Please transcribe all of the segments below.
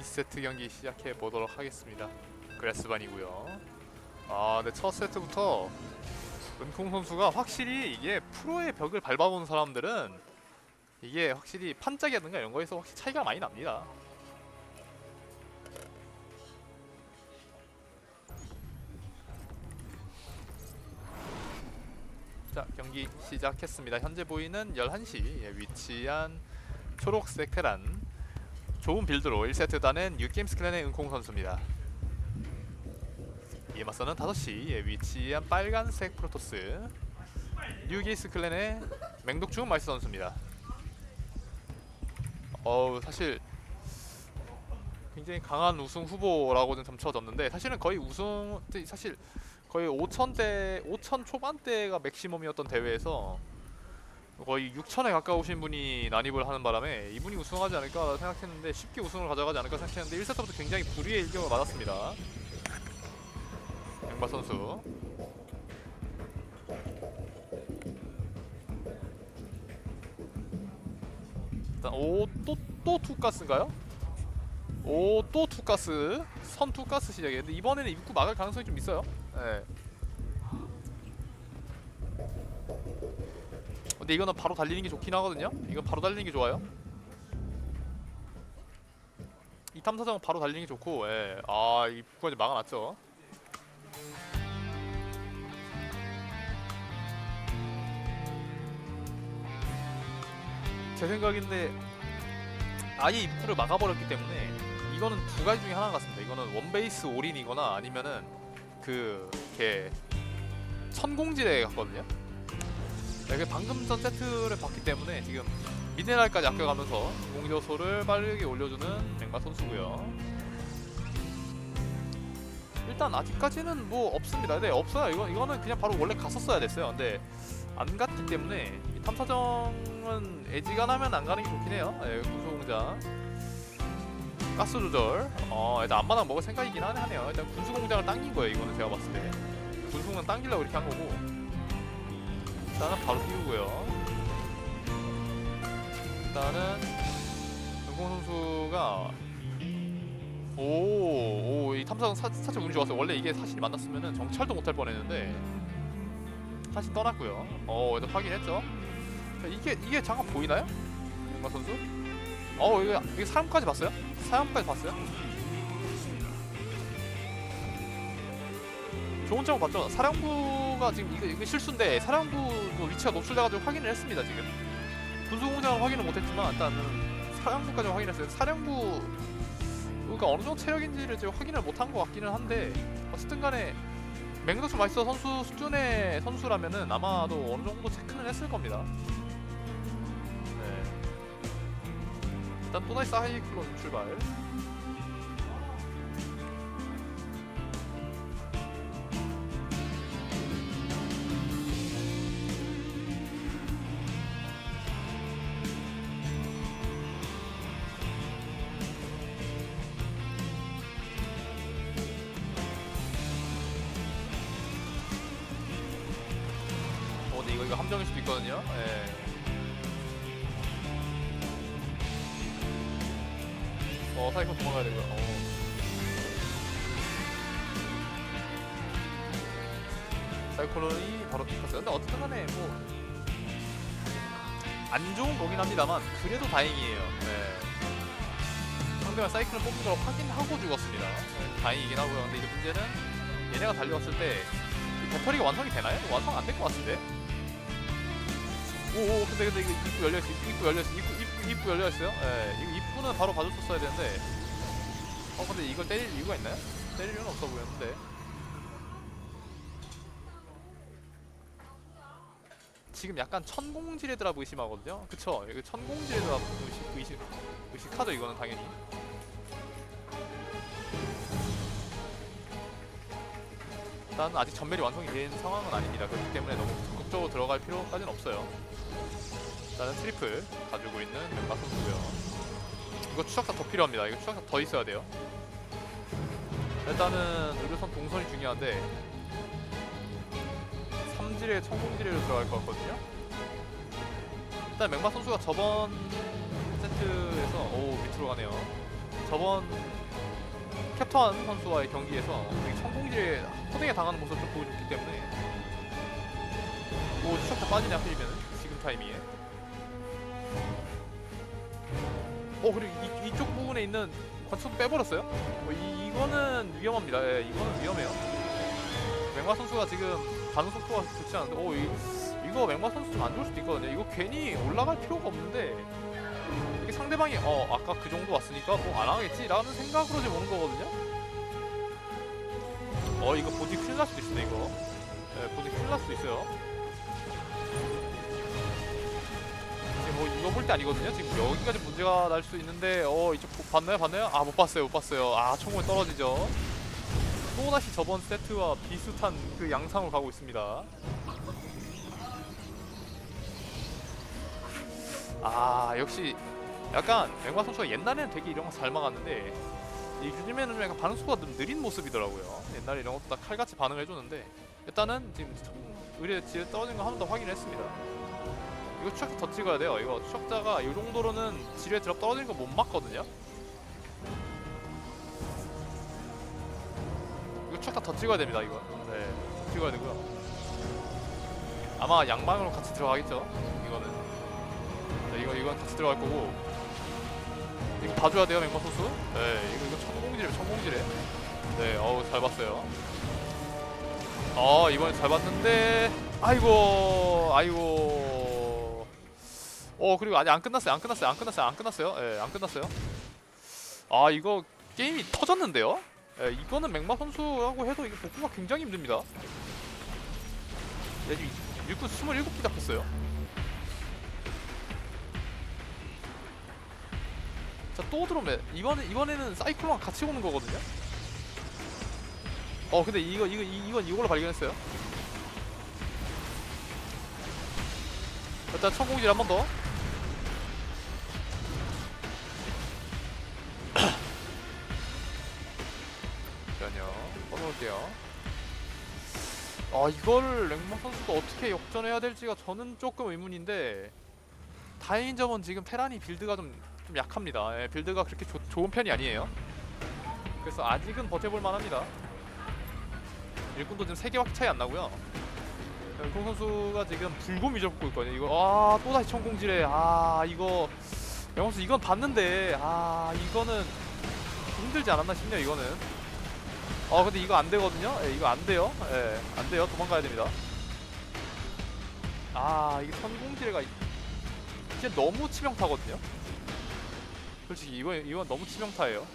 2세트 경기 시작해 보도록 하겠습니다. 그레스반이고요. 아, 근데 첫 세트부터 은콩 선수가 확실히 이게 프로의 벽을 밟아본 사람들은 이게 확실히 판짜기라든가 이런 거에서 확실히 차이가 많이 납니다. 자, 경기 시작했습니다. 현재 보이는 11시에 위치한 초록색 테란 좋은 빌드로 1세트 단엔 뉴게임스 클랜의 은콩 선수입니다. 이에 맞서는 5시에 위치한 빨간색 프로토스 뉴게임스 클랜의 맹독충 마이스 선수입니다. 어우 사실 굉장히 강한 우승 후보라고는 점쳐졌는데 사실은 거의 우승 사실 거의 5천 대 5천 초반대가 맥시멈이었던 대회에서 거의 6천에 가까우신 분이 난입을 하는 바람에 이분이 우승하지 않을까 생각했는데 쉽게 우승을 가져가지 않을까 생각했는데 1세트부터 굉장히 불의의 일격을 맞았습니다. 양바 선수. 일단 오또 또 투가스인가요? 오또 투가스 선 투가스 시작이에요. 근데 이번에는 입구 막을 가능성이 좀 있어요. 네. 근데 이거는 바로 달리는 게 좋긴 하거든요. 이건 바로 달리는 게 좋아요. 이 탐사정은 바로 달리는 게 좋고, 예. 아, 입구까지 막아놨죠. 제 생각인데 아예 입구를 막아버렸기 때문에 이거는 두 가지 중에 하나 같습니다. 이거는 원베이스 올인이거나 아니면은 그걔 천공지대 같거든요. 네, 그 방금 전 세트를 봤기 때문에 지금 미네랄까지 아껴가면서 공조소를 빠르게 올려주는 맹마 선수고요. 일단 아직까지는 뭐 없습니다. 네 없어요. 이거 이거는 그냥 바로 원래 갔었어야 됐어요. 근데 안 갔기 때문에 이 탐사정은 애지간하면 안 가는 게 좋긴 해요. 네, 군수공장 가스 조절. 어 일단 앞마당 먹을 생각이긴 하네 하네요. 일단 군수공장을 당긴 거예요. 이거는 제가 봤을 때 군수공장 당기려고 이렇게 한 거고. 일단은 바로 띄우고요. 일단은 은공 선수가 오, 오, 이 탐사정 사, 살짝 운이 좋았어요. 원래 이게 사실이 만났으면은 정찰도 못할 뻔했는데 사실 떠났고요. 어, 일단 확인했죠. 자, 이게 이게 잠깐 보이나요? 윤마 선수? 어, 이게 이게 사람까지 봤어요? 사람까지 봤어요? 좋은 점을 봤죠. 사령부 가 지금 이거, 이거 실수인데 사령부 뭐 위치가 노출돼가지고 확인을 했습니다 지금. 군수공장은 확인을 못했지만 일단은 사령부까지 확인했어요. 사령부 가 어느 정도 체력인지를 지금 확인을 못한 것 같기는 한데 어쨌든 간에 맹독수 마이스터 선수 수준의 선수라면은 아마도 어느 정도 체크는 했을 겁니다. 네. 일단 또다시 사이클론 출발. 이거 함정일 수도 있거든요. 예. 어, 사이클 도망가야 되고요. 어. 사이클론이 바로 픽했어요. 근데 어쨌든 간에 뭐. 안 좋은 거긴 합니다만, 그래도 다행이에요. 네. 상대가 사이클을 뽑는 걸 확인하고 죽었습니다. 네, 다행이긴 하고요. 근데 이제 문제는 얘네가 달려왔을 때, 이 배터리가 완성이 되나요? 완성 안 될 것 같은데? 오오 근데 근데 이거 입구 열려 있어 입구, 입구 열려 있어 입구 입구 입구 열려 있어요. 예, 이거 입구는 바로 봐줬었어야 되는데. 어 근데 이걸 때릴 이유가 있나요? 때릴 이유는 없어 보였는데. 지금 약간 천공지레드라고 의심하거든요. 그쵸? 이거 천공지레드라고 의심 의심 의식하죠 이거는 당연히. 일단 아직 전멸이 완성이 된 상황은 아닙니다. 그렇기 때문에 너무 적극적으로 들어갈 필요까지는 없어요. 일단은 트리플 가지고 있는 멤버 선수고요. 이거 추적사 더 필요합니다. 이거 추적사 더 있어야 돼요. 일단은 의료선 동선이 중요한데 삼질에 천공지레로 들어갈 것 같거든요. 일단 맹마 선수가 저번 세트에서 오 밑으로 가네요. 저번 캡터한 선수와의 경기에서 되게 천공지에 호되게 당하는 모습을 좀 보여줬기 때문에 뭐 추적자 빠지냐 하필이면 지금 타이밍에. 어 그리고 이, 이쪽 부분에 있는 관측 빼버렸어요? 어, 이, 이거는 위험합니다. 예, 이거는 위험해요. 맹마 선수가 지금 반응 속도가 좋지 않은데 어 이, 이거 맹마 선수 좀 안 좋을 수도 있거든요. 이거 괜히 올라갈 필요가 없는데 이게 상대방이 어 아까 그 정도 왔으니까 뭐 안 하겠지 라는 생각으로 지금 오는 거거든요. 어 이거 보디 큰일 날 수도 있습니다 이거. 네, 보디 큰일 날 수도 있어요. 지금 뭐 이거 볼 때 아니거든요. 지금 여기까지 문제가 날 수 있는데 어 이쪽 보- 봤나요 봤나요? 아 못 봤어요 못 봤어요. 아 총알 떨어지죠. 또 다시 저번 세트와 비슷한 그 양상으로 가고 있습니다. 아 역시 약간 맹마 선수가 옛날에는 되게 이런 거 잘 막았는데 이 요즘에는 좀 약간 반응 속도가 좀 느린 모습이더라고요. 옛날에 이런 것도 다 칼같이 반응을 해줬는데 일단은 지금 의뢰 지에 떨어진 거 한 번 더 확인했습니다. 이거 추적자 더 찍어야 돼요. 이거 추적자가 이 정도로는 지뢰 드랍 떨어지는 거못 막거든요. 이거 추적자 더 찍어야 됩니다. 이거 네, 더 찍어야 되고요. 아마 양방으로 같이 들어가겠죠. 이거는. 네, 이거 이건 같이 들어갈 거고 이거 봐줘야 돼요 맹마 선수. 네 이거 이거 천공지래 천공지래. 네 어우 잘 봤어요. 어 이번에 잘 봤는데 아이고 아이고 어 그리고 아직 안 끝났어요 안 끝났어요 안 끝났어요 안 끝났어요 예안 끝났어요. 아 이거 게임이 터졌는데요. 예, 이거는 맹마 선수라고 해도 이게 복구가 굉장히 힘듭니다. 예, 지금 일꾼 27기 잡혔어요. 자또 들어오면 이번에 이번에는 사이클론 같이 오는 거거든요. 어 근데 이거 이거 이- 이건 이걸로 발견했어요. 일단 천공질 한 번 더. 잠시만요. 꺼놓을게요. 아 이거를 랭마 선수가 어떻게 역전해야 될지가 저는 조금 의문인데 다행인 점은 지금 테란이 빌드가 좀, 좀 약합니다. 예, 빌드가 그렇게 좋- 좋은 편이 아니에요. 그래서 아직은 버텨볼 만합니다. 일꾼도 지금 3개밖에 차이 안 나고요. 공 선수가 지금 불곰 위접고 있거든요. 이거 아 또다시 천공질에 아 이거 영선수 이건 봤는데 아 이거는 힘들지 않았나 싶네요. 이거는 어 근데 이거 안 되거든요. 예, 이거 안 돼요. 예, 안 돼요. 도망가야 됩니다. 아 이게 천공질가 진짜 너무 치명타거든요. 솔직히 이건 이건 너무 치명타예요.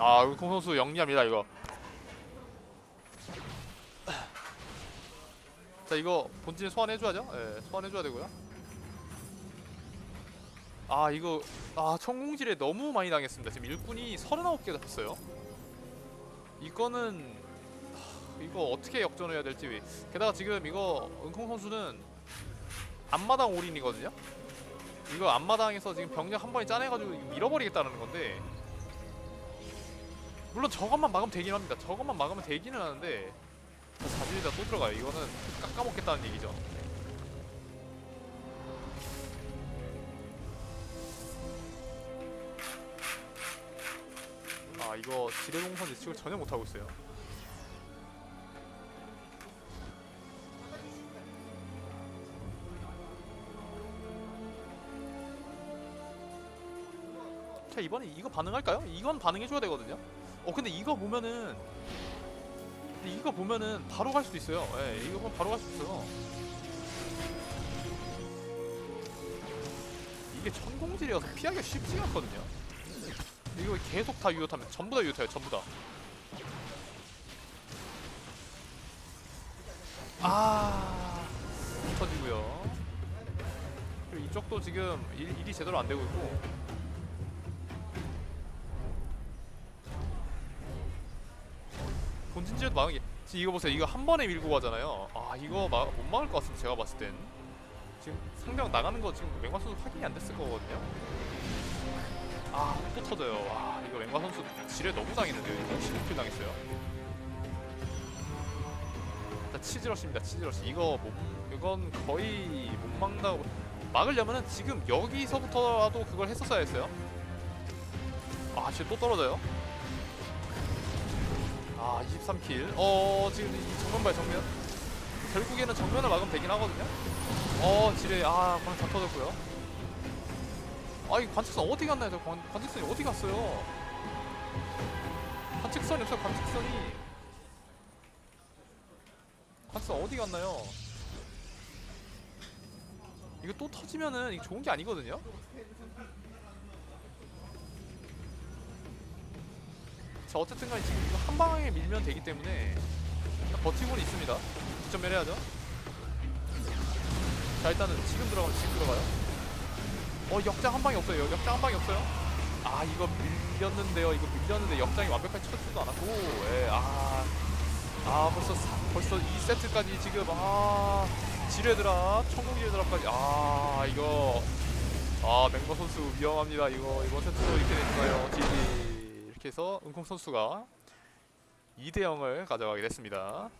아, 공 선수 영리합니다 이거. 자 이거 본진 소환해 줘야죠. 예, 소환해 줘야 되고요. 아 이거 아 천공질에 너무 많이 당했습니다. 지금 일꾼이 39개 잡혔어요. 이거는 하, 이거 어떻게 역전해야 될지 게다가 지금 이거 은콩 선수는 앞마당 올인이거든요. 이거 앞마당에서 지금 병력 한 번에 짜내가지고 밀어버리겠다는 건데 물론 저것만 막으면 되긴 합니다. 저것만 막으면 되기는 하는데 자질이다 또 들어가요. 이거는 깎아먹겠다는 얘기죠. 아 이거 지뢰공선 예측을 전혀 못하고 있어요. 이번에 이거 반응할까요? 이건 반응해줘야 되거든요. 어 근데 이거 보면은 이거 보면은 바로 갈 수도 있어요. 예, 이거 보면 바로 갈 수 있어요. 이게 천공질이어서 피하기가 쉽지가 않거든요. 이거 계속 다 유효타면 전부 다 유효타요. 전부 다. 아 터지고요. 그리고 이쪽도 지금 일, 일이 제대로 안 되고 있고 본진지에도 막은 게 지금 이거 보세요. 이거 한 번에 밀고 가잖아요. 아 이거 막, 못 막을 것 같은데 제가 봤을 땐. 지금 상대방 나가는 거 지금 맹마 선수 확인이 안 됐을 거거든요. 아또 터져요. 와 이거 맹마 선수 지뢰 너무 당했는데요. 이거 16킬 당했어요? 자 치즈러시입니다. 치즈러시. 이거 못, 이건 거의 못 막는다고 막으려면은 지금 여기서부터라도 그걸 했었어야 했어요. 아 지금 또 떨어져요. 아 23킬. 어 지금 이 정면 발 정면. 결국에는 정면을 막으면 되긴 하거든요. 어 지뢰 아 그냥 다 터졌고요. 아이 관측선 어디 갔나요? 저 관, 관측선이 어디 갔어요? 관측선이 없어요. 관측선이. 관측선 어디 갔나요? 이거 또 터지면은 이거 좋은 게 아니거든요. 자 어쨌든 간에 지금 이거 한 방에 밀면 되기 때문에 버티고는 있습니다. 득점 면 해야죠. 자 일단은 지금 들어가면 지금 들어가요. 어 역장 한 방이 없어요. 역장 한 방이 없어요. 아 이거 밀렸는데요. 이거 밀렸는데 역장이 완벽하게 쳐지도 않았고, 예, 아, 아 벌써 사, 벌써 2세트까지 지금 아 지뢰 드랍, 천공 지뢰 드랍까지 아 이거 아 맹거 선수 위험합니다. 이거 이번 세트도 이렇게 되니까요. GG 이렇게 해서 은콩 선수가 2대 0을 가져가게 됐습니다.